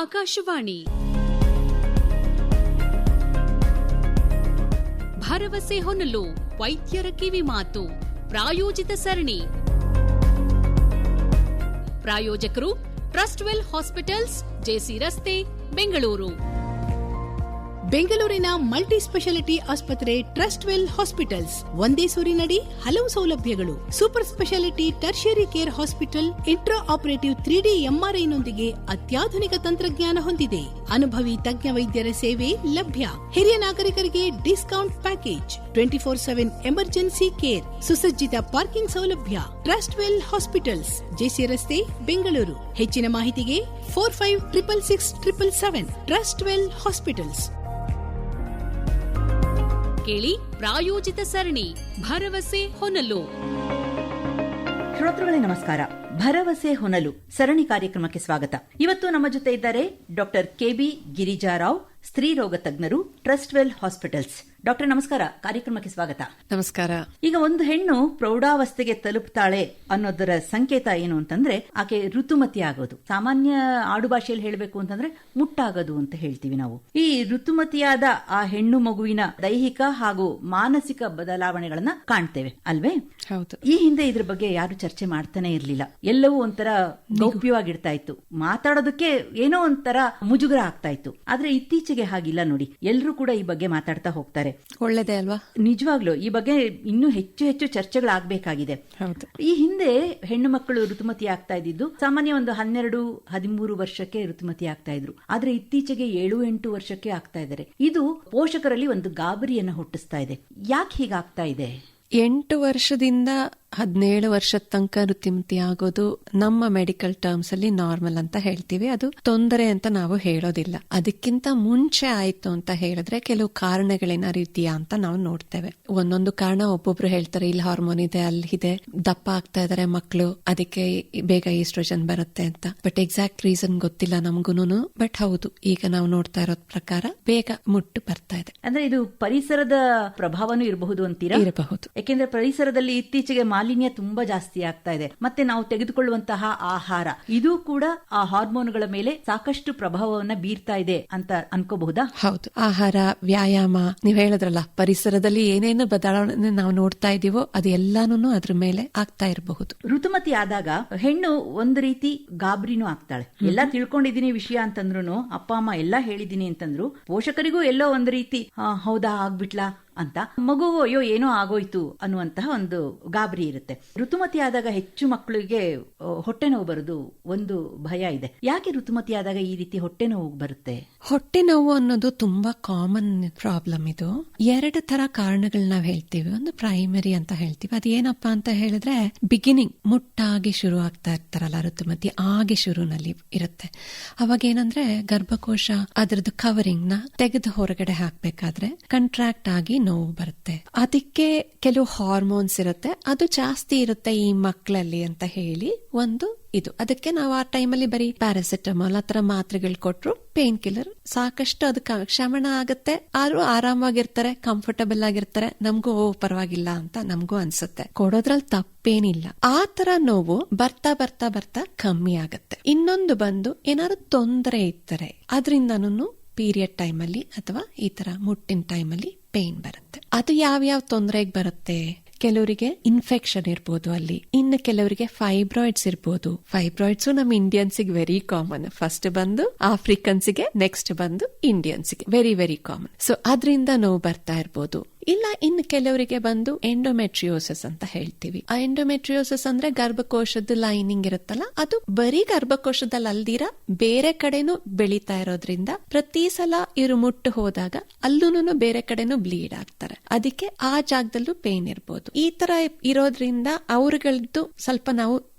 ಆಕಾಶವಾಣಿ. ಭರವಸೆ ಹೊನಲು ವೈದ್ಯರ ಕಿವಿ ಮಾತು. ಪ್ರಾಯೋಜಿತ ಸರಣಿ. ಪ್ರಾಯೋಜಕರು ಟ್ರಸ್ಟ್ವೆಲ್ ಹಾಸ್ಪಿಟಲ್ಸ್ ಜೆಸಿ ರಸ್ತೆ ಬೆಂಗಳೂರು. ಬೆಂಗಳೂರಿನ ಮಲ್ಟಿ ಸ್ಪೆಷಾಲಿಟಿ ಆಸ್ಪತ್ರೆ ಟ್ರಸ್ಟ್ ವೆಲ್ ಹಾಸ್ಪಿಟಲ್ಸ್. ಒಂದೇ ಸೂರಿನಡಿ ಹಲವು ಸೌಲಭ್ಯಗಳು. Super speciality tertiary care hospital intra operative three D ಎಂಆರ್ಐನೊಂದಿಗೆ ಅತ್ಯಾಧುನಿಕ ತಂತ್ರಜ್ಞಾನ ಹೊಂದಿದೆ. ಅನುಭವಿ ತಜ್ಞ ವೈದ್ಯರ ಸೇವೆ ಲಭ್ಯ. ಹಿರಿಯ ನಾಗರಿಕರಿಗೆ discount package. Twenty four seven emergency care. ಸುಸಜ್ಜಿತ ಪಾರ್ಕಿಂಗ್ ಸೌಲಭ್ಯ. ಟ್ರಸ್ಟ್ ವೆಲ್ ಹಾಸ್ಪಿಟಲ್ಸ್ ಜೆಸಿ ರಸ್ತೆ, ಬೆಂಗಳೂರು. ಹೆಚ್ಚಿನ ಮಾಹಿತಿಗೆ four five triple six triple seven. Trust well hospitals. ಕೇಳಿ ಪ್ರಾಯೋಜಿತ ಸರಣಿ ಭರವಸೆ ಹೊನಲು. ಶ್ರೋತೃಗಳೇ, ನಮಸ್ಕಾರ. ಭರವಸೆ ಹೊನಲು ಸರಣಿ ಕಾರ್ಯಕ್ರಮಕ್ಕೆ ಸ್ವಾಗತ. ಇವತ್ತು ನಮ್ಮ ಜೊತೆ ಇದ್ದಾರೆ ಡಾಕ್ಟರ್ ಕೆಬಿ ಗಿರಿಜಾರಾವ್ ಸ್ತ್ರೀ ರೋಗ ತಜ್ಞರು, ಟ್ರಸ್ಟ್ವೆಲ್ ಹಾಸ್ಪಿಟಲ್ಸ್. ಡಾಕ್ಟರ್ ನಮಸ್ಕಾರ ಕಾರ್ಯಕ್ರಮಕ್ಕೆ ಸ್ವಾಗತ. ನಮಸ್ಕಾರ. ಈಗ ಒಂದು ಹೆಣ್ಣು ಪ್ರೌಢಾವಸ್ಥೆಗೆ ತಲುಪ್ತಾಳೆ ಅನ್ನೋದರ ಸಂಕೇತ ಏನು ಅಂತಂದ್ರೆ ಆಕೆ ಋತುಮತಿ ಆಗೋದು. ಸಾಮಾನ್ಯ ಆಡುಭಾಷೆಯಲ್ಲಿ ಹೇಳಬೇಕು ಅಂತಂದ್ರೆ ಮುಟ್ಟಾಗೋದು ಅಂತ ಹೇಳ್ತೀವಿ ನಾವು. ಈ ಋತುಮತಿಯಾದ ಆ ಹೆಣ್ಣು ಮಗುವಿನ ದೈಹಿಕ ಹಾಗೂ ಮಾನಸಿಕ ಬದಲಾವಣೆಗಳನ್ನ ಕಾಣ್ತೇವೆ ಅಲ್ವೇ? ಹೌದು. ಈ ಹಿಂದೆ ಇದ್ರ ಬಗ್ಗೆ ಯಾರು ಚರ್ಚೆ ಮಾಡ್ತಾನೆ ಇರ್ಲಿಲ್ಲ. ಎಲ್ಲವೂ ಒಂಥರ ಗೌಪ್ಯವಾಗಿಡ್ತಾ ಇತ್ತು. ಮಾತಾಡೋದಕ್ಕೆ ಏನೋ ಒಂಥರ ಮುಜುಗರ ಆಗ್ತಾ ಇತ್ತು. ಆದ್ರೆ ಇತ್ತೀಚೆಗೆ ಹಾಗಿಲ್ಲ ನೋಡಿ. ಎಲ್ಲರೂ ಕೂಡ ಈ ಬಗ್ಗೆ ಮಾತಾಡ್ತಾ ಹೋಗ್ತಾರೆ. ಒಳ್ಳೇದೇ ಅಲ್ವಾ? ನಿಜವಾಗ್ಲು ಈ ಬಗ್ಗೆ ಇನ್ನೂ ಹೆಚ್ಚು ಹೆಚ್ಚು ಚರ್ಚೆಗಳಾಗಬೇಕಾಗಿದೆ. ಹೌದು. ಈ ಹಿಂದೆ ಹೆಣ್ಣು ಮಕ್ಕಳು ಋತುಮತಿ ಆಗ್ತಾ ಇದ್ದಿದ್ದು ಸಾಮಾನ್ಯ ಒಂದು ಹನ್ನೆರಡು ಹದಿಮೂರು ವರ್ಷಕ್ಕೆ ಋತುಮತಿ ಆಗ್ತಾ ಇದ್ರು. ಆದ್ರೆ ಇತ್ತೀಚೆಗೆ ಏಳು ಎಂಟು ವರ್ಷಕ್ಕೆ ಆಗ್ತಾ ಇದ್ದಾರೆ. ಇದು ಪೋಷಕರಲ್ಲಿ ಒಂದು ಗಾಬರಿಯನ್ನ ಹುಟ್ಟಿಸ್ತಾ ಇದೆ. ಯಾಕೆ ಹೀಗಾಗ್ತಾ ಇದೆ? ಎಂಟು ವರ್ಷದಿಂದ ಹದಿನೇಳು ವರ್ಷದ ತನಕ ಋತಿಮತಿ ಆಗೋದು ನಮ್ಮ ಮೆಡಿಕಲ್ ಟರ್ಮ್ಸ್ ಅಲ್ಲಿ ನಾರ್ಮಲ್ ಅಂತ ಹೇಳ್ತೀವಿ. ಅದು ತೊಂದರೆ ಅಂತ ನಾವು ಹೇಳೋದಿಲ್ಲ. ಅದಕ್ಕಿಂತ ಮುಂಚೆ ಆಯ್ತು ಅಂತ ಹೇಳಿದ್ರೆ ಕೆಲವು ಕಾರಣಗಳೇನ ರೀತಿಯ ಅಂತ ನಾವು ನೋಡ್ತೇವೆ. ಒಂದೊಂದು ಕಾರಣ ಒಬ್ಬೊಬ್ರು ಹೇಳ್ತಾರೆ ಇಲ್ಲಿ ಹಾರ್ಮೋನ್ ಇದೆ ಅಲ್ಲಿ ಇದೆ ದಪ್ಪ ಆಗ್ತಾ ಇದಾರೆ ಮಕ್ಕಳು ಅದಕ್ಕೆ ಬೇಗ ಈಸ್ಟ್ರೋಜನ್ ಬರುತ್ತೆ ಅಂತ. ಬಟ್ ಎಕ್ಸಾಕ್ಟ್ ರೀಸನ್ ಗೊತ್ತಿಲ್ಲ ನಮ್ಗೂನು ಬಟ್ ಹೌದು ಈಗ ನಾವು ನೋಡ್ತಾ ಇರೋದ್ ಪ್ರಕಾರ ಬೇಗ ಮುಟ್ಟು ಬರ್ತಾ ಇದೆ. ಅಂದ್ರೆ ಇದು ಪರಿಸರದ ಪ್ರಭಾವನೂ ಇರಬಹುದು ಅಂತೀರಾ? ಇರಬಹುದು. ಯಾಕೆಂದ್ರೆ ಪರಿಸರದಲ್ಲಿ ಇತ್ತೀಚೆಗೆ ಮಾಲಿನ್ಯ ತುಂಬಾ ಜಾಸ್ತಿ ಆಗ್ತಾ ಇದೆ. ಮತ್ತೆ ನಾವು ತೆಗೆದುಕೊಳ್ಳುವಂತಹ ಆಹಾರ ಇದು ಕೂಡ ಆ ಹಾರ್ಮೋನ್ಗಳ ಮೇಲೆ ಸಾಕಷ್ಟು ಪ್ರಭಾವವನ್ನ ಬೀರ್ತಾ ಇದೆ ಅಂತ ಅನ್ಕೋಬಹುದಾ? ಹೌದು. ಆಹಾರ ವ್ಯಾಯಾಮ ನೀವ್ ಹೇಳಿದ್ರಲ್ಲ ಪರಿಸರದಲ್ಲಿ ಏನೇನು ಬದಲಾವಣೆ ನಾವು ನೋಡ್ತಾ ಇದೀವೋ ಅದು ಎಲ್ಲಾನು ಅದ್ರ ಮೇಲೆ ಆಗ್ತಾ ಇರಬಹುದು. ಋತುಮತಿ ಆದಾಗ ಹೆಣ್ಣು ಒಂದು ರೀತಿ ಗಾಬರಿನೂ ಆಗ್ತಾಳೆ. ಎಲ್ಲಾ ತಿಳ್ಕೊಂಡಿದೀನಿ ವಿಷಯ ಅಂತಂದ್ರು ಅಪ್ಪ ಅಮ್ಮ ಎಲ್ಲಾ ಹೇಳಿದೀನಿ ಅಂತಂದ್ರು ಪೋಷಕರಿಗೂ ಎಲ್ಲೋ ಒಂದ್ ರೀತಿ "ಆ, ಹೌದಾ ಆಗ್ಬಿಟ್ಲಾ? ಅಂತ ಮಗು ಅಯ್ಯೋ ಏನೋ ಆಗೋಯ್ತು ಅನ್ನುವಂತಹ ಒಂದು ಗಾಬರಿ ಇರುತ್ತೆ. ಋತುಮತಿ ಆದಾಗ ಹೆಚ್ಚು ಮಕ್ಕಳಿಗೆ ಹೊಟ್ಟೆ ನೋವು ಬರೋದು ಒಂದು ಭಯ ಇದೆ. ಯಾಕೆ ಋತುಮತಿ ಆದಾಗ ಈ ರೀತಿ ಹೊಟ್ಟೆ ನೋವು ಬರುತ್ತೆ? ಹೊಟ್ಟೆ ನೋವು ಅನ್ನೋದು ತುಂಬಾ ಕಾಮನ್ ಪ್ರಾಬ್ಲಮ್ ಇದು. ಎರಡು ತರ ಕಾರಣಗಳು ನಾವು ಹೇಳ್ತೀವಿ. ಒಂದು ಪ್ರೈಮರಿ ಅಂತ ಹೇಳ್ತೀವಿ. ಅದೇನಪ್ಪಾ ಅಂತ ಹೇಳಿದ್ರೆ ಬಿಗಿನಿಂಗ್ ಮುಟ್ಟಾಗಿ ಶುರು ಆಗ್ತಾ ಇರ್ತಾರಲ್ಲ ಋತುಮತಿ, ಆಗಿ ಶುರುನಲ್ಲಿ ಇರುತ್ತೆ. ಅವಾಗ ಏನಂದ್ರೆ, ಗರ್ಭಕೋಶ ಅದರದ್ದು ಕವರಿಂಗ್ನ ತೆಗೆದು ಹೊರಗಡೆ ಹಾಕ್ಬೇಕಾದ್ರೆ ಕಂಟ್ರಾಕ್ಟ್ ಆಗಿ ನೋವು ಬರುತ್ತೆ. ಅದಕ್ಕೆ ಕೆಲವು ಹಾರ್ಮೋನ್ಸ್ ಇರುತ್ತೆ. ಅದು ಜಾಸ್ತಿ ಇರುತ್ತೆ ಈ ಮಕ್ಕಳಲ್ಲಿ ಅಂತ ಹೇಳಿ ಒಂದು ಇದು. ಅದಕ್ಕೆ ನಾವು ಆ ಟೈಮಲ್ಲಿ ಬರೀ ಪ್ಯಾರಾಸಿಟಮಾಲ್ ಆತರ ಮಾತ್ರೆಗಳು ಕೊಟ್ರು ಪೇನ್ ಕಿಲ್ಲರ್ ಸಾಕಷ್ಟು ಅದಕ್ಕೆ ಶಮನ ಆಗುತ್ತೆ. ಆದ್ರೂ ಆರಾಮಾಗಿರ್ತಾರೆ ಕಂಫರ್ಟಬಲ್ ಆಗಿರ್ತಾರೆ. ನಮಗೂ ಪರವಾಗಿಲ್ಲ ಅಂತ ನಮಗೂ ಅನ್ಸುತ್ತೆ. ಕೊಡೋದ್ರಲ್ಲಿ ತಪ್ಪೇನಿಲ್ಲ. ಆ ತರ ನೋವು ಬರ್ತಾ ಬರ್ತಾ ಬರ್ತಾ ಕಮ್ಮಿ ಆಗುತ್ತೆ. ಇನ್ನೊಂದು ಬಂದು ಏನಾದ್ರು ತೊಂದರೆ ಇರ್ತಾರೆ ಅದರಿಂದನೂ ಪೀರಿಯಡ್ ಟೈಮಲ್ಲಿ ಅಥವಾ ಈ ತರ ಮುಟ್ಟಿನ ಟೈಮಲ್ಲಿ ಪೇನ್ ಬರುತ್ತೆ. ಅದು ಯಾವ್ಯಾವ ತೊಂದರೆಗೆ ಬರುತ್ತೆ? ಕೆಲವರಿಗೆ ಇನ್ಫೆಕ್ಷನ್ ಇರ್ಬೋದು ಅಲ್ಲಿ. ಇನ್ನು ಕೆಲವರಿಗೆ ಫೈಬ್ರಾಯ್ಡ್ಸ್ ಇರ್ಬೋದು. ಫೈಬ್ರಾಯ್ಡ್ಸ್ ನಮ್ಮ ಇಂಡಿಯನ್ಸ್ಗೆ ವೆರಿ ಕಾಮನ್ ಫಸ್ಟ್ ಬಂದು ಆಫ್ರಿಕನ್ಸ್ಗೆ ನೆಕ್ಸ್ಟ್ ಬಂದು ಇಂಡಿಯನ್ಸ್ಗೆ ವೆರಿ ವೆರಿ ಕಾಮನ್ ಸೊ ಅದರಿಂದ ನೋವು ಬರ್ತಾ ಇರ್ಬೋದು. ಇಲ್ಲ, ಇನ್ನು ಕೆಲವರಿಗೆ ಬಂದು ಎಂಡೋಮೆಟ್ರಿಯೋಸಿಸ್ ಅಂತ ಹೇಳ್ತೀವಿ. ಆ ಎಂಡೋಮೆಟ್ರಿಯೋಸಿಸ್ ಅಂದ್ರೆ ಗರ್ಭಕೋಶದ ಲೈನಿಂಗ್ ಇರುತ್ತಲ್ಲ, ಅದು ಬರೀ ಗರ್ಭಕೋಶದಲ್ಲಿ ಅಲ್ದಿರ ಬೇರೆ ಕಡೆನೂ ಬೆಳೀತಾ ಇರೋದ್ರಿಂದ ಪ್ರತಿ ಸಲ ಇವರು ಮುಟ್ಟು ಹೋದಾಗ ಅಲ್ಲೂನು ಬೇರೆ ಕಡೆನೂ ಬ್ಲೀಡ್ ಆಗ್ತಾರೆ. ಅದಕ್ಕೆ ಆ ಜಾಗದಲ್ಲೂ ಪೇನ್ ಇರ್ಬೋದು. ಈ ತರ ಇರೋದ್ರಿಂದ ಅವ್ರಗಳದ್ದು ಸ್ವಲ್ಪ ನಾವು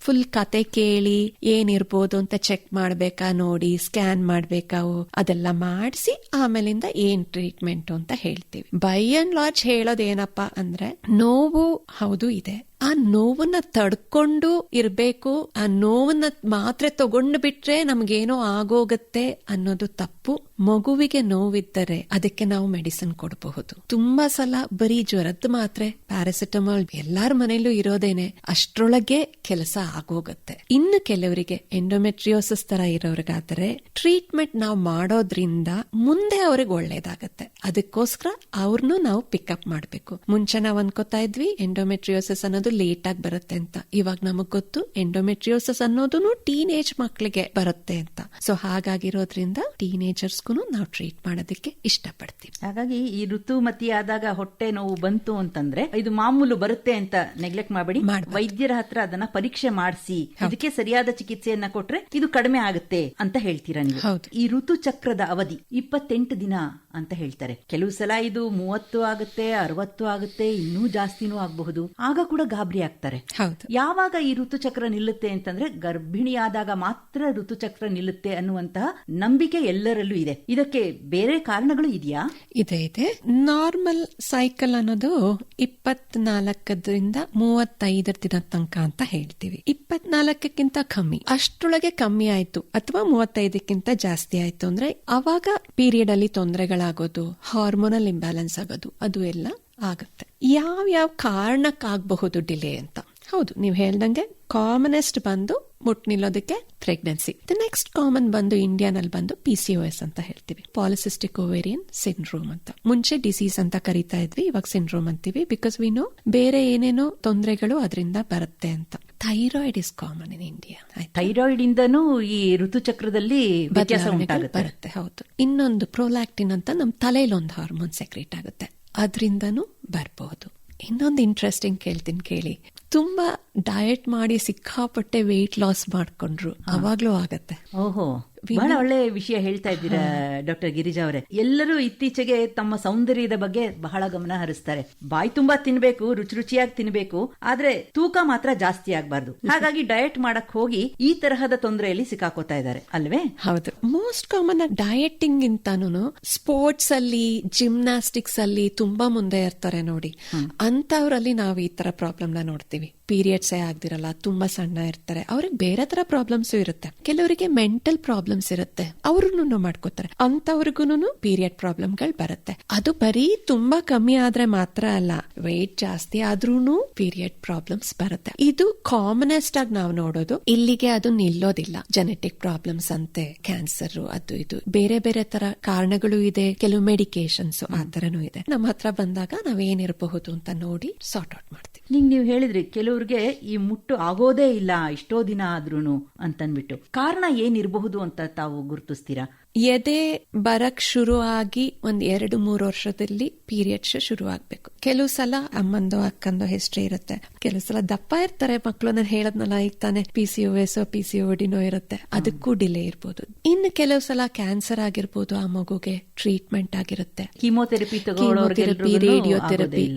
ಫುಲ್ ಕತೆ ಕೇಳಿ ಏನಿರ್ಬೋದು ಅಂತ ಚೆಕ್ ಮಾಡ್ಬೇಕಾ ನೋಡಿ ಸ್ಕ್ಯಾನ್ ಮಾಡ್ಬೇಕಾ ಅದೆಲ್ಲ ಮಾಡಿಸಿ ಆಮೇಲಿಂದ ಏನ್ ಟ್ರೀಟ್ಮೆಂಟ್ ಅಂತ ಹೇಳ್ತೀವಿ. ಬೈ ಅಂಡ್ ಲಾರ್ಜ್ ಹೇಳೋದೇನಪ್ಪ ಅಂದ್ರೆ ನೋವು ಹೌದು ಇದೆ. ಆ ನೋವನ್ನ ತಡ್ಕೊಂಡು ಇರ್ಬೇಕು, ಆ ನೋವನ್ನ ಮಾತ್ರೆ ತಗೊಂಡು ಬಿಟ್ರೆ ನಮ್ಗೇನೋ ಆಗೋಗತ್ತೆ ಅನ್ನೋದು ತಪ್ಪು. ಮಗುವಿಗೆ ನೋವಿದ್ದರೆ ಅದಕ್ಕೆ ನಾವು ಮೆಡಿಸಿನ್ ಕೊಡಬಹುದು. ತುಂಬಾ ಸಲ ಬರೀ ಜ್ವರದ ಮಾತ್ರೆ, ಪ್ಯಾರಾಸಿಟಮಾಲ್ ಎಲ್ಲಾರ ಮನೇಲೂ ಇರೋದೇನೆ, ಅಷ್ಟ್ರೊಳಗೆ ಕೆಲಸ ಆಗೋಗತ್ತೆ. ಇನ್ನು ಕೆಲವರಿಗೆ ಎಂಡೋಮೆಟ್ರಿಯೋಸಿಸ್ ತರ ಇರೋರಿಗಾದರೆ ಟ್ರೀಟ್ಮೆಂಟ್ ನಾವು ಮಾಡೋದ್ರಿಂದ ಮುಂದೆ ಅವ್ರಿಗೆ ಒಳ್ಳೇದಾಗತ್ತೆ. ಅದಕ್ಕೋಸ್ಕರ ಅವ್ರನ್ನೂ ನಾವು ಪಿಕಪ್ ಮಾಡಬೇಕು. ಮುಂಚೆ ನಾವು ಅನ್ಕೋತಾ ಇದ್ವಿ, ಎಂಡೋಮೆಟ್ರಿಯೋಸಿಸ್ ಅನ್ನೋದು ಲೇಟ್ ಆಗಿ ಬರುತ್ತೆ ಅಂತ. ಇವಾಗ ನಮಗ್ ಗೊತ್ತು ಎಂಡೋಮೆಟ್ರಿಯೋಸಸ್ ಅನ್ನೋದು ಟೀನ್ ಏಜ್ ಮಕ್ಳಿಗೆ ಬರುತ್ತೆ ಅಂತ. ಸೊ ಹಾಗಾಗಿರೋದ್ರಿಂದ ಟೀನೇಜರ್ಸ್ಗೂ ನಾವು ಟ್ರೀಟ್ ಮಾಡೋದಕ್ಕೆ ಇಷ್ಟಪಡ್ತೀವಿ. ಹಾಗಾಗಿ ಈ ಋತುಮತಿ ಆದಾಗ ಹೊಟ್ಟೆ ನೋವು ಬಂತು ಅಂತಂದ್ರೆ ಇದು ಮಾಮೂಲು ಬರುತ್ತೆ ಅಂತ ನೆಗ್ಲೆಕ್ಟ್ ಮಾಡಬೇಡಿ. ವೈದ್ಯರ ಹತ್ರ ಅದನ್ನ ಪರೀಕ್ಷೆ ಮಾಡಿಸಿ. ಇದಕ್ಕೆ ಸರಿಯಾದ ಚಿಕಿತ್ಸೆಯನ್ನ ಕೊಟ್ರೆ ಇದು ಕಡಿಮೆ ಆಗುತ್ತೆ ಅಂತ ಹೇಳ್ತೀರಾ ನೀವು? ಈ ಋತು ಚಕ್ರದ ಅವಧಿ ಇಪ್ಪತ್ತೆಂಟು ದಿನ ಅಂತ ಹೇಳ್ತಾರೆ. ಕೆಲವು ಸಲ ಇದು ಮೂವತ್ತು ಆಗುತ್ತೆ ಅರವತ್ತು ಆಗುತ್ತೆ ಇನ್ನೂ ಜಾಸ್ತಿನೂ ಆಗಬಹುದು. ಆಗ ಕೂಡ ಗಾಬರಿ ಆಗ್ತಾರೆ. ಹೌದು. ಯಾವಾಗ ಈ ಋತುಚಕ್ರ ನಿಲ್ಲುತ್ತೆ ಅಂತಂದ್ರೆ ಗರ್ಭಿಣಿಯಾದಾಗ ಮಾತ್ರ ಋತುಚಕ್ರ ನಿಲ್ಲುತ್ತೆ ಅನ್ನುವಂತಹ ನಂಬಿಕೆ ಎಲ್ಲರಲ್ಲೂ ಇದೆ. ಇದಕ್ಕೆ ಬೇರೆ ಕಾರಣಗಳು ಇದೆಯಾ? ಇದೆ ಇದೆ. ನಾರ್ಮಲ್ ಸೈಕಲ್ ಅನ್ನೋದು ಇಪ್ಪತ್ನಾಲ್ಕರಿಂದ ಮೂವತ್ತೈದರ ದಿನ ತನಕ ಅಂತ ಹೇಳ್ತೀವಿ. ಇಪ್ಪತ್ನಾಲ್ಕಕ್ಕಿಂತ ಕಮ್ಮಿ ಅಷ್ಟೊಳಗೆ ಕಮ್ಮಿ ಆಯ್ತು ಅಥವಾ ಮೂವತ್ತೈದಕ್ಕಿಂತ ಜಾಸ್ತಿ ಆಯ್ತು ಅಂದ್ರೆ ಅವಾಗ ಪೀರಿಯಡ್ ಅಲ್ಲಿ ತೊಂದರೆಗಳಾಗೋದು ಹಾರ್ಮೋನಲ್ ಇಂಬ್ಯಾಲೆನ್ಸ್ ಆಗೋದು ಅದು ಎಲ್ಲ ಆಗುತ್ತೆ. ಯಾವ ಯಾವ ಕಾರಣಕ್ಕಾಗಬಹುದು ಡಿಲೇ ಅಂತ? ಹೌದು ನೀವು ಹೇಳ್ದಂಗೆ ಕಾಮನೆಸ್ಟ್ ಬಂದು ಮುಟ್ ನಿಲ್ಲೋದಕ್ಕೆ ಪ್ರೆಗ್ನೆನ್ಸಿ ದ ನೆಕ್ಸ್ಟ್ ಕಾಮನ್ ಬಂದು ಇಂಡಿಯಾನಲ್ಲಿ ಬಂದು ಪಿ ಸಿ ಎಸ್ ಅಂತ ಹೇಳ್ತೀವಿ. ಪಾಲಿಸಿಸ್ಟಿಕ್ ಓವೇರಿಯನ್ ಸಿಂಡ್ರೋಮ್ ಅಂತ. ಮುಂಚೆ ಡಿಸೀಸ್ ಅಂತ ಕರಿತಾ ಇದ್ವಿ ಇವಾಗ ಸಿಂಡ್ರೋಮ್ ಅಂತೀವಿ. ಬಿಕಾಸ್ ವಿ ನೋ ಬೇರೆ ಏನೇನೋ ತೊಂದರೆಗಳು ಅದರಿಂದ ಬರುತ್ತೆ ಅಂತ. Thyroid is common in India thyroid ಇಂದನೂ ಈ ಋತುಚಕ್ರದಲ್ಲಿ ಬದಲಾವಣೆಗಳು ಬರುತ್ತೆ ಹೌದು. ಇನ್ನೊಂದು ಪ್ರೊಲಾಕ್ಟಿನ್ ಅಂತ ನಮ್ ತಲೆಯಲ್ಲಿ ಒಂದು ಹಾರ್ಮೋನ್ ಸೆಕ್ರೇಟ್ ಆಗುತ್ತೆ. ಅದರಿಂದನೂ ಬರಬಹುದು ಇನ್ನೊಂದು ಇಂಟ್ರೆಸ್ಟಿಂಗ್ ಕೇಳ್ತೀನಿ ಕೇಳಿ. ತುಂಬಾ ಡಯಟ್ ಮಾಡಿ ಸಿಕ್ಕಾಪಟ್ಟೆ ವೆಯ್ಟ್ ಲಾಸ್ ಮಾಡ್ಕೊಂಡ್ರು. ಅವಾಗ್ಲೂ ಆಗತ್ತೆ. ಓಹೋ ಬಹಳ ಒಳ್ಳೆ ವಿಷಯ ಹೇಳ್ತಾ ಇದ್ದೀರಾ ಡಾಕ್ಟರ್ ಗಿರಿಜಾ ಅವರೇ. ಎಲ್ಲರೂ ಇತ್ತೀಚೆಗೆ ತಮ್ಮ ಸೌಂದರ್ಯದ ಬಗ್ಗೆ ಬಹಳ ಗಮನ ಹರಿಸ್ತಾರೆ. ಬಾಯಿ ತುಂಬಾ ತಿನ್ಬೇಕು ರುಚಿ ರುಚಿಯಾಗಿ ತಿನ್ಬೇಕು ಆದ್ರೆ ತೂಕ ಮಾತ್ರ ಜಾಸ್ತಿ ಆಗ್ಬಾರ್ದು. ಹಾಗಾಗಿ ಡಯಟ್ ಮಾಡಕ್ ಹೋಗಿ ಈ ತರಹದ ತೊಂದರೆಯಲ್ಲಿ ಸಿಕ್ಕಾಕೋತಾ ಇದ್ದಾರೆ ಅಲ್ವೇ? ಹೌದು. ಮೋಸ್ಟ್ ಕಾಮನ್ ಡಯಟಿಂಗ್ ಇಂತಾನು ಸ್ಪೋರ್ಟ್ಸ್ ಅಲ್ಲಿ ಜಿಮ್ನಾಸ್ಟಿಕ್ಸ್ ಅಲ್ಲಿ ತುಂಬಾ ಮುಂದೆ ಇರ್ತಾರೆ ನೋಡಿ. ಅಂತವ್ರಲ್ಲಿ ನಾವು ಈ ತರ ಪ್ರಾಬ್ಲಮ್ನ ನೋಡ್ತೀವಿ. ಪೀರಿಯಡ್ಸ್ ಆಗ್ದಿರಲ್ಲ, ತುಂಬಾ ಸಣ್ಣ ಇರ್ತಾರೆ. ಅವ್ರಿಗೆ ಬೇರೆ ತರ ಪ್ರಾಬ್ಲಮ್ಸ್ ಇರುತ್ತೆ. ಕೆಲವರಿಗೆ ಮೆಂಟಲ್ ಪ್ರಾಬ್ಲಮ್ಸ್ ಇರುತ್ತೆ. ಅವ್ರನ್ನು ಮಾಡ್ಕೋತಾರೆ. ಅಂತವ್ರಿಗೂನು ಪೀರಿಯಡ್ ಪ್ರಾಬ್ಲಮ್ಗಳು ಬರುತ್ತೆ. ಅದು ಬರೀ ತುಂಬಾ ಕಮ್ಮಿ ಆದ್ರೆ ಮಾತ್ರ ಅಲ್ಲ ವೆಯ್ಟ್ ಜಾಸ್ತಿ ಆದ್ರೂನು ಪೀರಿಯಡ್ ಪ್ರಾಬ್ಲಮ್ಸ್ ಬರುತ್ತೆ. ಇದು ಕಾಮನೆಸ್ಟ್ ಆಗಿ ನಾವು ನೋಡೋದು. ಇಲ್ಲಿಗೆ ಅದು ನಿಲ್ಲೋದಿಲ್ಲ. ಜೆನೆಟಿಕ್ ಪ್ರಾಬ್ಲಮ್ಸ್ ಅಂತೆ ಕ್ಯಾನ್ಸರ್ ಅದು ಇದು. ಬೇರೆ ಬೇರೆ ತರ ಕಾರಣಗಳು ಇದೆ. ಕೆಲವು ಮೆಡಿಕೇಶನ್ಸ್ ಆ ತರನೂ ಇದೆ. ನಮ್ಮ ಹತ್ರ ಬಂದಾಗ ನಾವೇನಿರಬಹುದು ಅಂತ ನೋಡಿ ಸಾರ್ಟ್ ಔಟ್ ಮಾಡ್ತೀವಿ. ನೀವು ಹೇಳಿದ್ರಿ, ಕೆಲವ್ರಿಗೆ ಈ ಮುಟ್ಟು ಆಗೋದೇ ಇಲ್ಲ ಇಷ್ಟೋ ದಿನ ಆದ್ರೂನು ಅಂತನ್ಬಿಟ್ಟು. ಕಾರಣ ಏನಿರಬಹುದು ಅಂತ ತಾವು ಗುರುತಿಸ್ತೀರಾ? ಎದೆ ಬರಕ್ ಶುರು ಆಗಿ ಒಂದ್ ಎರಡು ಮೂರು ವರ್ಷದಲ್ಲಿ ಪೀರಿಯಡ್ಸ್ ಶುರು ಆಗ್ಬೇಕು ಕೆಲವು ಸಲ ಅಮ್ಮಂದು ಅಕ್ಕಂದು ಹಿಸ್ಟ್ರಿ ಇರುತ್ತೆ. ಕೆಲವು ಸಲ ದಪ್ಪ ಇರ್ತಾರೆ ಮಕ್ಕಳು ನಾನು ಹೇಳದ್ನಲ್ಲ ಈಗ ತಾನೆ P C U S P C ಡಿನೋ ಇರುತ್ತೆ. ಅದಕ್ಕೂ ಡಿಲೇ ಇರ್ಬೋದು. ಇನ್ನು ಕೆಲವು ಸಲ ಕ್ಯಾನ್ಸರ್ ಆಗಿರ್ಬೋದು ಆ ಮಗುಗೆ ಟ್ರೀಟ್ಮೆಂಟ್ ಆಗಿರುತ್ತೆ. ಕೀಮೋಥೆರಪಿ ಕೀಮೋಥೆರಪಿ ರೇಡಿಯೋಥೆರಪಿ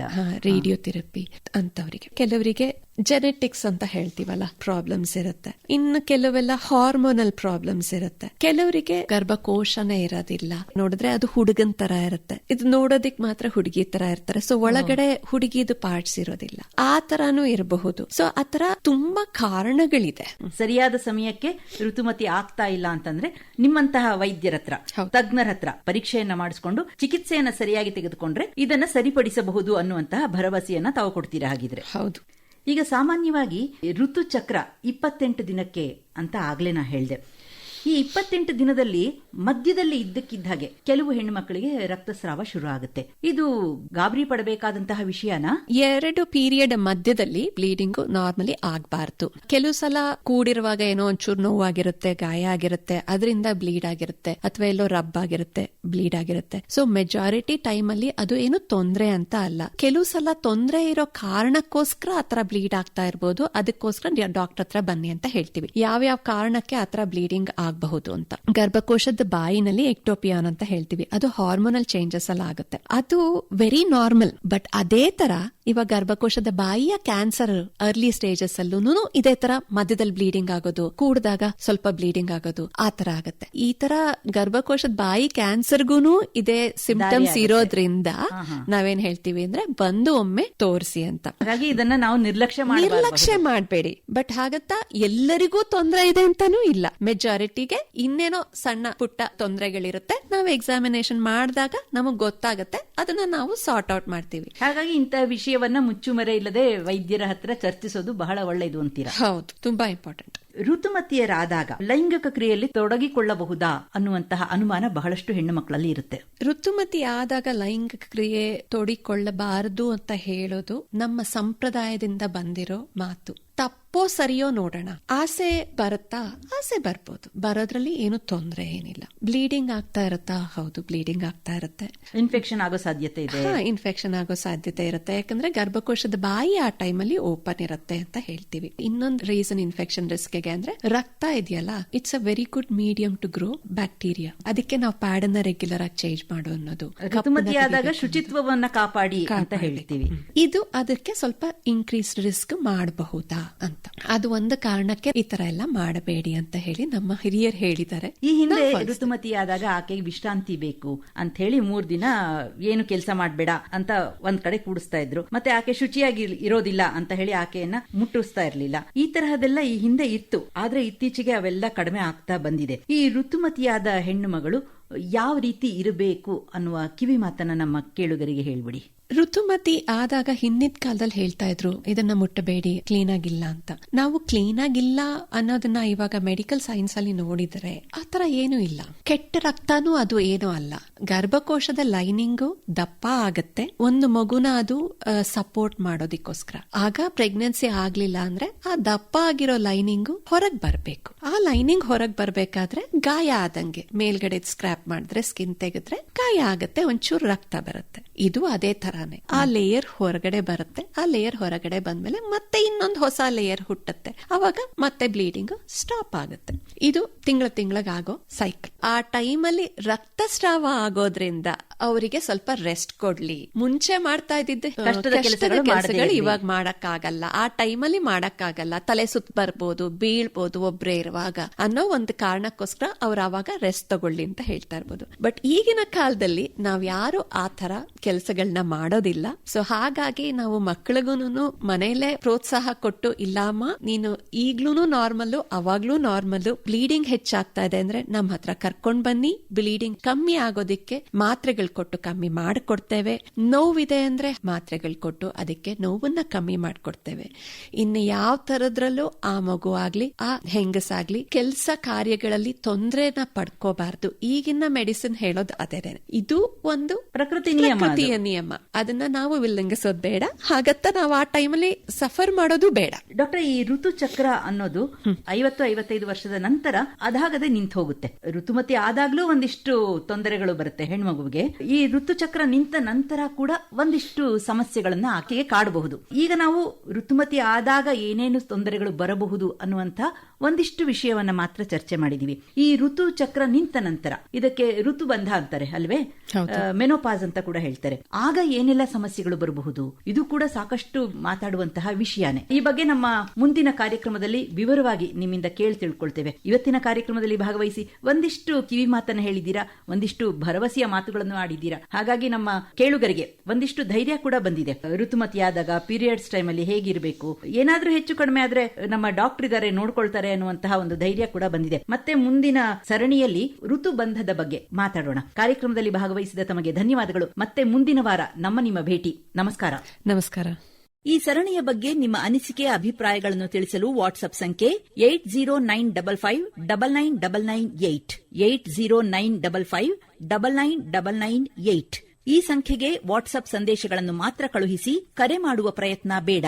ರೇಡಿಯೋಥೆರಪಿ ಅಂತವರಿಗೆ. ಕೆಲವರಿಗೆ ಜೆನೆಟಿಕ್ಸ್ ಅಂತ ಹೇಳ್ತೀವಲ್ಲ ಪ್ರಾಬ್ಲಮ್ಸ್ ಇರುತ್ತೆ. ಇನ್ನು ಕೆಲವೆಲ್ಲ ಹಾರ್ಮೋನಲ್ ಪ್ರಾಬ್ಲಮ್ಸ್ ಇರುತ್ತೆ. ಕೆಲವರಿಗೆ ಗರ್ಭಕೋಶನೇ ಇರೋದಿಲ್ಲ. ನೋಡಿದ್ರೆ ಅದು ಹುಡುಗನ್ ತರ ಇರುತ್ತೆ. ಇದು ನೋಡೋದಿಕ್ ಮಾತ್ರ ಹುಡುಗಿ ತರ ಇರ್ತಾರೆ. ಸೊ ಒಳಗಡೆ ಹುಡುಗಿದು ಪಾರ್ಟ್ಸ್ ಇರೋದಿಲ್ಲ. ಆ ತರಾನು ಇರಬಹುದು. ಸೊ ಆತರ ತುಂಬಾ ಕಾರಣಗಳಿದೆ. ಸರಿಯಾದ ಸಮಯಕ್ಕೆ ಋತುಮತಿ ಆಗ್ತಾ ಇಲ್ಲ ಅಂತಂದ್ರೆ ನಿಮ್ಮಂತಹ ವೈದ್ಯರ ಹತ್ರ. ತಜ್ಞರ ಹತ್ರ ಪರೀಕ್ಷೆಯನ್ನ ಮಾಡಿಸಿಕೊಂಡು ಚಿಕಿತ್ಸೆಯನ್ನ ಸರಿಯಾಗಿ ತೆಗೆದುಕೊಂಡ್ರೆ ಇದನ್ನ ಸರಿಪಡಿಸಬಹುದು ಅನ್ನುವಂತಹ ಭರವಸೆಯನ್ನ ತಾವು ಕೊಡ್ತೀರಾ ಹಾಗಿದ್ರೆ? ಹೌದು. ಈಗ ಸಾಮಾನ್ಯವಾಗಿ ಋತುಚಕ್ರ ಇಪ್ಪತ್ತೆಂಟು ದಿನಕ್ಕೆ ಅಂತ ಆಗ್ಲೇ ನಾ ಹೇಳ್ದೆ. ಈ ಇಪ್ಪತ್ತೆಂಟು ದಿನದಲ್ಲಿ ಮಧ್ಯದಲ್ಲಿ ಇದ್ದಕ್ಕಿದ್ದ ಹಾಗೆ ಕೆಲವು ಹೆಣ್ಣು ಮಕ್ಕಳಿಗೆ ರಕ್ತಸ್ರಾವ ಶುರು ಆಗುತ್ತೆ ಇದು ಗಾಬರಿ ಪಡಬೇಕಾದಂತಹ ವಿಷಯನ? ಎರಡು ಪೀರಿಯಡ್ ಮಧ್ಯದಲ್ಲಿ ಬ್ಲೀಡಿಂಗ್ ನಾರ್ಮಲಿ ಆಗ್ಬಾರ್ದು. ಕೆಲವು ಸಲ ಕೂಡಿರುವಾಗ ಏನೋ ಒಂಚೂರು ನೋವಾಗಿರುತ್ತೆ, ಗಾಯ ಆಗಿರುತ್ತೆ, ಅದರಿಂದ ಬ್ಲೀಡ್ ಆಗಿರುತ್ತೆ, ಅಥವಾ ಎಲ್ಲೋ ರಬ್ ಆಗಿರುತ್ತೆ, ಬ್ಲೀಡ್ ಆಗಿರುತ್ತೆ. ಸೊ ಮೆಜಾರಿಟಿ ಟೈಮ್ ಅಲ್ಲಿ ಅದು ಏನು ತೊಂದ್ರೆ ಅಂತ ಅಲ್ಲ. ಕೆಲವು ಸಲ ತೊಂದ್ರೆ ಇರೋ ಕಾರಣಕ್ಕೋಸ್ಕರ ಆತರ ಬ್ಲೀಡ್ ಆಗ್ತಾ ಇರ್ಬೋದು. ಅದಕ್ಕೋಸ್ಕರ ಡಾಕ್ಟರ್ ಹತ್ರ ಬನ್ನಿ ಅಂತ ಹೇಳ್ತೀವಿ. ಯಾವ ಯಾವ ಕಾರಣಕ್ಕೆ ಆತರ ಬ್ಲೀಡಿಂಗ್ ಆಗಬಹುದು ಅಂತ. ಗರ್ಭಕೋಶದ ಬಾಯಿನಲ್ಲಿ ಎಕ್ಟೋಪಿಯಾನ್ ಅಂತ ಹೇಳ್ತೀವಿ. ಅದು ಹಾರ್ಮೋನಲ್ ಚೇಂಜಸ್ ಎಲ್ಲ ಆಗುತ್ತೆ ಅದು ವೆರಿ ನಾರ್ಮಲ್ ಬಟ್ ಅದೇ ತರ ಇವಾಗ ಗರ್ಭಕೋಶದ ಬಾಯಿಯ ಕ್ಯಾನ್ಸರ್ ಅರ್ಲಿ ಸ್ಟೇಜಸ್ ಅಲ್ಲೂ ಇದೇ ತರ ಮಧ್ಯದಲ್ಲಿ ಬ್ಲೀಡಿಂಗ್ ಆಗೋದು ಕೂಡಿದಾಗ ಸ್ವಲ್ಪ ಬ್ಲೀಡಿಂಗ್ ಆಗೋದು ಆ ತರ ಆಗತ್ತೆ. ಈ ತರ ಗರ್ಭಕೋಶದ ಬಾಯಿ ಕ್ಯಾನ್ಸರ್ಗೂನು ಇದೇ ಸಿಂಪ್ಟಮ್ಸ್. ಇರೋದ್ರಿಂದ. ನಾವೇನ್ ಹೇಳ್ತೀವಿ ಅಂದ್ರೆ ಬಂದು ಒಮ್ಮೆ ತೋರಿಸಿ ಅಂತ. ಹಾಗಾಗಿ ಇದನ್ನ ನಾವು ನಿರ್ಲಕ್ಷ್ಯ ನಿರ್ಲಕ್ಷ್ಯ ಮಾಡಬೇಡಿ. ಬಟ್ ಹಾಗತ್ತಾ ಎಲ್ಲರಿಗೂ ತೊಂದರೆ ಇದೆ ಅಂತಾನೂ ಇಲ್ಲ. ಮೆಜಾರಿಟಿಗೆ ಇನ್ನೇನೋ ಸಣ್ಣ ಪುಟ್ಟ ತೊಂದರೆಗಳಿರುತ್ತೆ. ನಾವು ಎಕ್ಸಾಮಿನೇಷನ್ ಮಾಡಿದಾಗ ನಮಗ್ ಗೊತ್ತಾಗತ್ತೆ. ಅದನ್ನ ನಾವು ಸಾರ್ಟ್ ಔಟ್ ಮಾಡ್ತೀವಿ. ಹಾಗಾಗಿ ಇಂತಹ ವಿಷಯವನ್ನ ಮುಚ್ಚುಮರೆ ಇಲ್ಲದೆ ವೈದ್ಯರ ಹತ್ರ ಚರ್ಚಿಸೋದು ಬಹಳ ಒಳ್ಳೆಯದು ಅಂತೀರಾ? ಹೌದು ತುಂಬಾ ಇಂಪಾರ್ಟೆಂಟ್ ಋತುಮತಿಯರಾದಾಗ ಲೈಂಗಿಕ ಕ್ರಿಯೆಯಲ್ಲಿ ತೊಡಗಿಕೊಳ್ಳಬಹುದಾ ಅನ್ನುವಂತಹ ಅನುಮಾನ ಬಹಳಷ್ಟು ಹೆಣ್ಣು ಮಕ್ಕಳಲ್ಲಿ ಇರುತ್ತೆ. ಋತುಮತಿ ಆದಾಗ ಲೈಂಗಿಕ ಕ್ರಿಯೆ ತೊಡಿಕೊಳ್ಳಬಾರದು ಅಂತ ಹೇಳೋದು ನಮ್ಮ ಸಂಪ್ರದಾಯದಿಂದ ಬಂದಿರೋ ಮಾತು. ತಪ್ಪೋ ಸರಿಯೋ ನೋಡೋಣ. ಆಸೆ ಬರುತ್ತಾ? ಆಸೆ ಬರ್ಬೋದು. ಬರೋದ್ರಲ್ಲಿ ಏನು ತೊಂದರೆ ಏನಿಲ್ಲ. ಬ್ಲೀಡಿಂಗ್ ಆಗ್ತಾ ಇರುತ್ತಾ? ಹೌದು ಬ್ಲೀಡಿಂಗ್ ಆಗ್ತಾ ಇರುತ್ತೆ. ಇನ್ಫೆಕ್ಷನ್ ಆಗೋ ಸಾಧ್ಯತೆ ಇದೆ. ಇನ್ಫೆಕ್ಷನ್ ಆಗೋ ಸಾಧ್ಯತೆ ಇರುತ್ತೆ. ಯಾಕಂದ್ರೆ ಗರ್ಭಕೋಶದ ಬಾಯಿ ಆ ಟೈಮಲ್ಲಿ ಓಪನ್ ಇರುತ್ತೆ ಅಂತ ಹೇಳ್ತೀವಿ. ಇನ್ನೊಂದು ರೀಸನ್ ಇನ್ಫೆಕ್ಷನ್ ರಿಸ್ಕ್ಗೆ ಅಂದ್ರೆ ರಕ್ತ ಇದೆಯಲ್ಲ it's a very good medium to grow bacteria ಅದಕ್ಕೆ ನಾವು ಪ್ಯಾಡ್ ಅನ್ನ ರೆಗ್ಯುಲರ್ ಆಗಿ ಚೇಂಜ್ ಮಾಡು ಅನ್ನೋದು. ಶುಚಿತ್ವವನ್ನು ಶುಚಿತ್ವವನ್ನ ಕಾಪಾಡಿ ಅಂತ ಹೇಳ್ತೀವಿ. ಇದು ಅದಕ್ಕೆ ಸ್ವಲ್ಪ ಇನ್ಕ್ರೀಸ್ ರಿಸ್ಕ್ ಮಾಡಬಹುದಾ? ಅಂತ. ಅದು ಒಂದು ಕಾರಣಕ್ಕೆ ಈ ತರ ಎಲ್ಲ ಮಾಡಬೇಡಿ ಅಂತ ಹೇಳಿ ನಮ್ಮ ಹಿರಿಯರು ಹೇಳಿದ್ದಾರೆ. ಈ ಹಿಂದೆ ಋತುಮತಿ ಆದಾಗ ಋತುಮತಿಯಾದಾಗ ಆಕೆಗೆ ವಿಶ್ರಾಂತಿ ಬೇಕು ಅಂತ ಹೇಳಿ ಮೂರ್ ದಿನ ಏನು ಕೆಲಸ ಮಾಡಬೇಡ ಅಂತ ಒಂದ್ ಕಡೆ ಕೂಡಿಸ್ತಾ ಇದ್ರು. ಮತ್ತೆ ಆಕೆ ಶುಚಿಯಾಗಿ ಇರೋದಿಲ್ಲ ಅಂತ ಹೇಳಿ ಆಕೆಯನ್ನ ಮುಟ್ಟಿಸ್ತಾ ಇರ್ಲಿಲ್ಲ. ಈ ತರಹದೆಲ್ಲ ಈ ಹಿಂದೆ ಇತ್ತು. ಆದ್ರೆ ಇತ್ತೀಚೆಗೆ ಅವೆಲ್ಲ ಕಡಿಮೆ ಆಗ್ತಾ ಬಂದಿದೆ. ಈ ಋತುಮತಿಯಾದ ಹೆಣ್ಣು ಮಗಳು ಯಾವ ರೀತಿ ಇರಬೇಕು ಅನ್ನುವ ಕಿವಿ ಮಾತನ್ನ ನಮ್ಮ ಕೇಳುಗರಿಗೆ ಹೇಳ್ಬಿಡಿ. ಋತುಮತಿ ಆದಾಗ ಹಿಂದಿನ ಕಾಲದಲ್ಲಿ ಹೇಳ್ತಾ ಇದ್ರು, ಇದನ್ನ ಮುಟ್ಟಬೇಡಿ ಕ್ಲೀನ್ ಆಗಿಲ್ಲ ಅಂತ. ನಾವು ಕ್ಲೀನ್ ಆಗಿಲ್ಲ ಅನ್ನೋದನ್ನ ಇವಾಗ ಮೆಡಿಕಲ್ ಸೈನ್ಸ್ ಅಲ್ಲಿ ನೋಡಿದರೆ ಆತರ ಏನು ಇಲ್ಲ. ಕೆಟ್ಟ ರಕ್ತನೂ ಅದು ಏನೂ ಅಲ್ಲ. ಗರ್ಭಕೋಶದ ಲೈನಿಂಗು ದಪ್ಪ ಆಗತ್ತೆ. ಒಂದು ಮಗುನ ಅದು ಸಪೋರ್ಟ್ ಮಾಡೋದಿಕ್ಕೋಸ್ಕರ. ಆಗ ಪ್ರೆಗ್ನೆನ್ಸಿ ಆಗ್ಲಿಲ್ಲ ಅಂದ್ರೆ ಆ ದಪ್ಪ ಆಗಿರೋ ಲೈನಿಂಗು ಹೊರಗ್ ಬರ್ಬೇಕು. ಆ ಲೈನಿಂಗ್ ಹೊರಗೆ ಬರಬೇಕಾದ್ರೆ ಗಾಯ ಆದಂಗೆ. ಮೇಲ್ಗಡೆ ಸ್ಕ್ರಾಪ್ ಮಾಡಿದ್ರೆ ಸ್ಕಿನ್ ತೆಗೆದ್ರೆ ಗಾಯ ಆಗತ್ತೆ, ಒಂಚೂರು ರಕ್ತ ಬರುತ್ತೆ. ಇದು ಅದೇ ತರಾನೇ ಆ ಲೇಯರ್ ಹೊರಗಡೆ ಬರುತ್ತೆ. ಆ ಲೇಯರ್ ಹೊರಗಡೆ ಬಂದ್ಮೇಲೆ ಮತ್ತೆ ಇನ್ನೊಂದು ಹೊಸ ಲೇಯರ್ ಹುಟ್ಟುತ್ತೆ. ಅವಾಗ ಮತ್ತೆ ಬ್ಲೀಡಿಂಗ್ ಸ್ಟಾಪ್ ಆಗುತ್ತೆ. ಇದು ತಿಂಗಳ ತಿಂಗಳಾಗೋ ಸೈಕಲ್ ಆ ಟೈಮಲ್ಲಿ ರಕ್ತಸ್ರಾವ ಆಗೋದ್ರಿಂದ ಅವರಿಗೆ ಸ್ವಲ್ಪ ರೆಸ್ಟ್ ಕೊಡ್ಲಿ. ಮುಂಚೆ ಮಾಡ್ತಾ ಇದ್ದಿದ್ದೆ ಕಷ್ಟದ ಕೆಲಸಗಳು. ಇವಾಗ ಮಾಡಕ್ಕಾಗಲ್ಲ. ಆ ಟೈಮಲ್ಲಿ ಮಾಡಕ್ಕಾಗಲ್ಲ. ತಲೆ ಸುತ್ತ ಬರ್ಬೋದು ಬೀಳ್ಬೋದು ಒಬ್ರೇ ಇರುವಾಗ ಅನ್ನೋ ಒಂದು ಕಾರಣಕ್ಕೋಸ್ಕರ ಅವ್ರ ಅವಾಗ ರೆಸ್ಟ್ ತಗೊಳ್ಳಿ ಅಂತ ಹೇಳ್ತಾ ಇರ್ಬೋದು. ಬಟ್ ಈಗಿನ ಕಾಲದಲ್ಲಿ ನಾವ್ ಯಾರು ಆ ತರ ಕೆಲಸಗಳನ್ನ ಮಾಡೋದಿಲ್ಲ. ಸೊ ಹಾಗಾಗಿ ನಾವು ಮಕ್ಕಳಿಗೂನು ಮನೆಯಲ್ಲೇ ಪ್ರೋತ್ಸಾಹ ಕೊಟ್ಟು ಇಲ್ಲಮ್ಮ ನೀನು ಈಗ್ಲೂನು ನಾರ್ಮಲ್ ಅವಾಗ್ಲೂ ನಾರ್ಮಲ್ ಬ್ಲೀಡಿಂಗ್ ಹೆಚ್ಚಾಗ್ತಾ ಇದೆ ಅಂದ್ರೆ ನಮ್ಮ ಹತ್ರ ಕರ್ಕೊಂಡ್ ಬನ್ನಿ. ಬ್ಲೀಡಿಂಗ್ ಕಮ್ಮಿ ಆಗೋದಿಕ್ಕೆ ಮಾತ್ರೆಗಳು ಕೊಟ್ಟು ಕಮ್ಮಿ ಮಾಡಿಕೊಡ್ತೇವೆ. ನೋವಿದೆ ಅಂದ್ರೆ ಮಾತ್ರೆಗಳು ಕೊಟ್ಟು ಅದಕ್ಕೆ ನೋವನ್ನ ಕಮ್ಮಿ ಮಾಡಿಕೊಡ್ತೇವೆ. ಇನ್ನು ಯಾವ ತರದ್ರಲ್ಲೂ ಆ ಮಗು ಆಗ್ಲಿ ಆ ಹೆಂಗಸಾಗ್ಲಿ ಕೆಲಸ ಕಾರ್ಯಗಳಲ್ಲಿ ತೊಂದರೆನ ಪಡ್ಕೋಬಾರ್ದು. ಈಗಿನ ಮೆಡಿಸಿನ್ ಹೇಳೋದು ಅದೇ ಇದು ಒಂದು ಪ್ರಕೃತಿ. ಪ್ರಕೃತಿಯ ನಿಯಮ. ಅದನ್ನ ನಾವು ವಿಲ್ಲಂಗಿಸೋದು ಬೇಡ. ಹಾಗತ್ತ ನಾವು ಆ ಟೈಮಲ್ಲಿ ಸಫರ್ ಮಾಡೋದು ಬೇಡ. ಡಾಕ್ಟರ್ ಈ ಋತು ಚಕ್ರ ಅನ್ನೋದು ಐವತ್ತು ಐವತ್ತೈದು ವರ್ಷದ ನಂತರ ಅದಾಗದೆ ನಿಂತು ಹೋಗುತ್ತೆ ಋತುಮತಿ ಆದಾಗ್ಲೂ ಒಂದಿಷ್ಟು ತೊಂದರೆಗಳು ಬರುತ್ತೆ ಹೆಣ್ಮಗುವಿಗೆ. ಈ ಋತುಚಕ್ರ ನಿಂತ ನಂತರ ಕೂಡ ಒಂದಿಷ್ಟು ಸಮಸ್ಯೆಗಳನ್ನ ಆಕೆಗೆ ಕಾಡಬಹುದು. ಈಗ ನಾವು ಋತುಮತಿ ಆದಾಗ ಏನೇನು ತೊಂದರೆಗಳು ಬರಬಹುದು ಅನ್ನುವಂತ ಒಂದಿಷ್ಟು ವಿಷಯವನ್ನ ಮಾತ್ರ ಚರ್ಚೆ ಮಾಡಿದೀವಿ. ಈ ಋತು ಚಕ್ರ ನಿಂತ ನಂತರ ಇದಕ್ಕೆ ಋತುಬಂಧ ಅಂತಾರೆ ಅಲ್ವೇ? ಮೆನೋಪಾಸ್ ಅಂತ ಕೂಡ ಹೇಳ್ತಾರೆ. ಆಗ ಏನೆಲ್ಲ ಸಮಸ್ಯೆಗಳು ಬರಬಹುದು? ಇದು ಕೂಡ ಸಾಕಷ್ಟು ಮಾತಾಡುವಂತಹ ವಿಷಯನೇ. ಈ ಬಗ್ಗೆ ನಮ್ಮ ಮುಂದಿನ ಕಾರ್ಯಕ್ರಮದಲ್ಲಿ ವಿವರವಾಗಿ ನಿಮ್ಮಿಂದ ಕೇಳಿ ತಿಳ್ಕೊಳ್ತೇವೆ. ಇವತ್ತಿನ ಕಾರ್ಯಕ್ರಮದಲ್ಲಿ ಭಾಗವಹಿಸಿ ಒಂದಿಷ್ಟು ಕಿವಿ ಮಾತನ್ನ ಹೇಳಿದ್ದೀರಾ? ಒಂದಿಷ್ಟು ಭರವಸೆಯ ಮಾತುಗಳನ್ನು ಆಡಿದ್ದೀರಾ ಹಾಗಾಗಿ ನಮ್ಮ ಕೇಳುಗರಿಗೆ ಒಂದಿಷ್ಟು ಧೈರ್ಯ ಕೂಡ ಬಂದಿದೆ. ಋತುಮತಿಯಾದಾಗ ಪೀರಿಯಡ್ಸ್ ಟೈಮ್ ಅಲ್ಲಿ ಹೇಗಿರಬೇಕು? ಏನಾದ್ರೂ ಹೆಚ್ಚು ಕಡಿಮೆ ಆದ್ರೆ ನಮ್ಮ ಡಾಕ್ಟರ್ ಇದಾರೆ, ನೋಡ್ಕೊಳ್ತಾರೆ ಅನ್ನುವಂತಹ ಒಂದು ಧೈರ್ಯ ಕೂಡ ಬಂದಿದೆ. ಮತ್ತೆ ಮುಂದಿನ ಸರಣಿಯಲ್ಲಿ ಋತುಬಂಧದ ಬಗ್ಗೆ ಮಾತಾಡೋಣ. ಕಾರ್ಯಕ್ರಮದಲ್ಲಿ ಭಾಗವಹಿಸಿದ ತಮಗೆ ಧನ್ಯವಾದಗಳು. ಮತ್ತೆ ಮುಂದಿನ ವಾರ ನಮ್ಮ ನಿಮ್ಮ ಭೇಟಿ. ನಮಸ್ಕಾರ. ನಮಸ್ಕಾರ. ಈ ಸರಣಿಯ ಬಗ್ಗೆ ನಿಮ್ಮ ಅನಿಸಿಕೆ, ಅಭಿಪ್ರಾಯಗಳನ್ನು ತಿಳಿಸಲು ವಾಟ್ಸ್ಆಪ್ ಸಂಖ್ಯೆ eight zero nine double five double nine double nine eight. Eight zero nine double five double nine double nine eight. ಈ ಸಂಖ್ಯೆಗೆ ವಾಟ್ಸ್ಆಪ್ ಸಂದೇಶಗಳನ್ನು ಮಾತ್ರ ಕಳುಹಿಸಿ ಕರೆ ಮಾಡುವ ಪ್ರಯತ್ನ ಬೇಡ.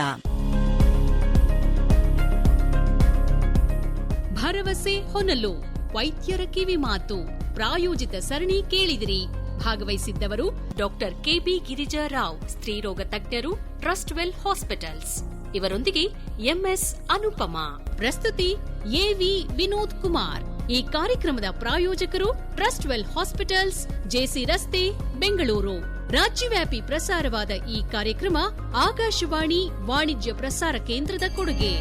ಭರವಸೆ ಹೊನಲು ವೈದ್ಯರ ಕಿವಿ ಮಾತು. ಪ್ರಾಯೋಜಿತ ಸರಣಿ ಕೇಳಿದಿರಿ. ಭಾಗವಹಿಸಿದ್ದವರು ಡಾಕ್ಟರ್ ಕೆಬಿ ಗಿರಿಜಾರಾವ್ ಸ್ತ್ರೀರೋಗ ತಜ್ಞರು ಟ್ರಸ್ಟ್ ವೆಲ್ ಹಾಸ್ಪಿಟಲ್ಸ್. ಇವರೊಂದಿಗೆ ಎಂಎಸ್ ಅನುಪಮಾ. ಪ್ರಸ್ತುತಿ ಎವಿ ವಿನೋದ್ ಕುಮಾರ್. ಈ ಕಾರ್ಯಕ್ರಮದ ಪ್ರಾಯೋಜಕರು ಟ್ರಸ್ಟ್ ವೆಲ್ ಹಾಸ್ಪಿಟಲ್ಸ್ ಜೆಸಿ ರಸ್ತೆ, ಬೆಂಗಳೂರು. ರಾಜ್ಯವ್ಯಾಪಿ ಪ್ರಸಾರವಾದ ಈ ಕಾರ್ಯಕ್ರಮ ಆಕಾಶವಾಣಿ ವಾಣಿಜ್ಯ ಪ್ರಸಾರ ಕೇಂದ್ರದ ಕೊಡುಗೆ.